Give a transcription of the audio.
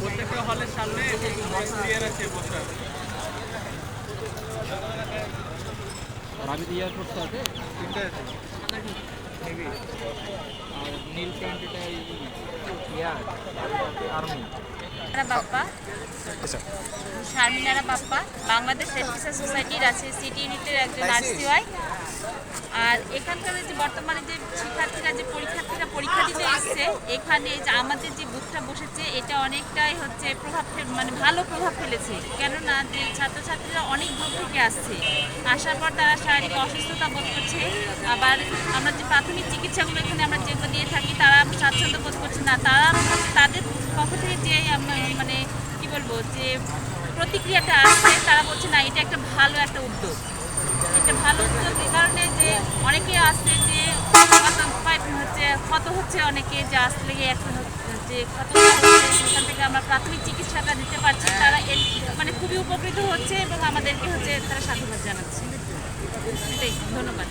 প্রত্যেকটা হলের সামনে ক্লিয়ার আছে বসার। রাবি ইয়ার আছে? তিনটা হেভি আর নীল প্যান্ট এটা ইয়ার। আর্মি শারমিনারা বাপ্পা। শারমিনারা বাপ্পা। বাংলাদেশ রেড সোসাইটির আছে সিটি ইউনিটের একজন আরসিওয়াই আর এখানকার যে বর্তমানে যে এসছে এখানে যে আমাদের যে বুথটা বসেছে, এটা অনেকটাই হচ্ছে প্রভাব মানে ভালো প্রভাব ফেলেছে। কেননা যে ছাত্রছাত্রীরা অনেক দূর থেকে আসছে। আসার পর তারা শারীরিক অসুস্থতা বোধ করছে। আবার আমরা যে প্রাথমিক চিকিৎসাগুলো এখানে আমরা যেগুলো দিয়ে থাকি, তারা স্বাচ্ছন্দ্য বোধ করছে না। তারা তাদের পক্ষ থেকে যে মানে কি বলব, যে প্রতিক্রিয়াটা আসছে, তারা বলছে, না, এটা একটা ভালো একটা উদ্যোগ। হচ্ছে অনেকে যে আসলে এখন যে ক্ষত সেখান থেকে আমরা প্রাথমিক চিকিৎসাটা দিতে পারছি তারা এর মানে খুবই উপকৃত হচ্ছে এবং আমাদেরকে হচ্ছে তারা সাধুবাদ জানাচ্ছে। ধন্যবাদ।